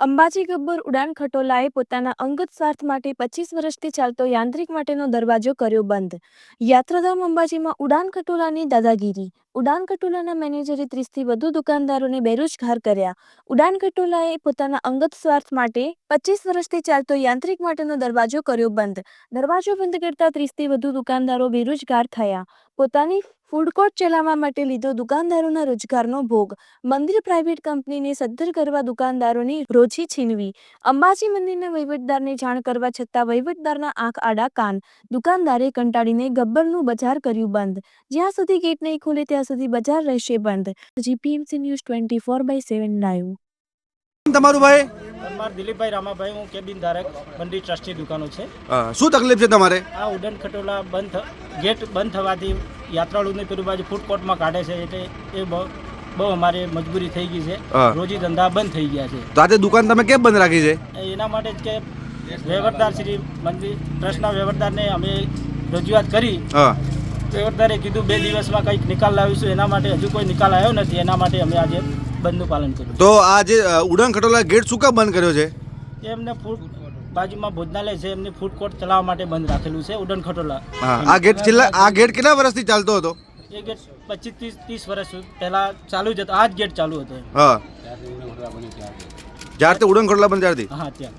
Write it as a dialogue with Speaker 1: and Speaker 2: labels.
Speaker 1: Ambaji Gabbar ઉડાન ખટોલાએ પોતાના અંગત સ્વાર્થ માટે પચીસ વર્ષથી ચાલતો યાંત્રિક માટેનો દરવાજો કર્યો બંધ. યાત્રાધામ અંબાજીમાં ઉડાન ખટોલાની દાદાગીરી. ઉડાન ખટોલાના મેનેજરે ત્રીસથી વધુ દુકાનદારોને બેરોજગાર કર્યા. ઉડાન ખટોલાએ પોતાના અંગત સ્વાર્થ માટે પચીસ વર્ષથી ચાલતો યાંત્રિક માટેનો દરવાજો કર્યો બંધ. દરવાજો બંધ કરતા ત્રીસથી વધુ દુકાનદારો બેરોજગાર થયા. પોતાની ફૂડ કોર્ટ ચલાવવા માટે લીધો દુકાનદારોના રોજગારનો ભોગ. મંદિર પ્રાઇવેટ કંપનીને સદ્ધર કરવા દુકાનદારોની રોજી છીનવી. અંબાજી મંદિરના વહીવટદારને જાણ કરવા છતાં વહીવટદારના આંખ આડા કાન. દુકાનદારે કંટાળીને ગબ્બરનું બજાર કર્યું બંધ. જ્યાં સુધી ગેટ નહીં ખોલે ત્યાં સુધી બજાર રહેશે બંધ. GPMC news twenty four by seven live
Speaker 2: તમારું ભાઈ?
Speaker 3: પરમાર દિલીપભાઈ રામાભાઈ હું કેબિન ધારક મંડી ટ્રસ્ટની દુકાનો છે.
Speaker 2: શું તકલીફ છે તમારે?
Speaker 3: આ ઉડન ખટોલા બંધ ગેટ બંધ થવાથી યાત્રાળુને પેલું બાજુ ફૂડ કોર્ટમાં કાઢે છે એટલે એ બહુ અમારે મજબૂરી થઈ ગઈ છે. રોજી ધંધા બંધ થઈ ગયા છે.
Speaker 2: તો આજે દુકાન તમે કેમ બંધ રાખી છે?
Speaker 3: એના માટે જ કે વહીવટદાર શ્રી મંદિર ટ્રસ્ટના વહીવટદારને અમે રજૂઆત કરી. વહીવટદારે કીધું બે દિવસમાં કંઈક નિકાલ લાવીશું. એના માટે હજુ કોઈ નિકાલ આવ્યો નથી. એના માટે અમે આજે બંધનું પાલન કર્યું.
Speaker 2: તો આ જે અ, ખટોલા ગેટ શું કામ બંધ કર્યો છે?
Speaker 3: એમને ફૂડ બાજુમાં ભોજનાલય છે એમને ફૂડ કોર્ટ ચલાવવા માટે બંધ રાખેલું છે ઉડન ખટોલા.
Speaker 2: આ ગેટ છેલ્લા આ ગેટ કેટલા વર્ષથી ચાલતો હતો?
Speaker 3: એ ગેટ પચીસ ત્રીસ ત્રીસ વર્ષ પહેલા ચાલુ જ હતો આ જ ગેટ ચાલુ હતો.
Speaker 2: હા. જ્યારથી ઉડન ખટોલા બંધ ત્યારથી?
Speaker 3: હા ત્યાં.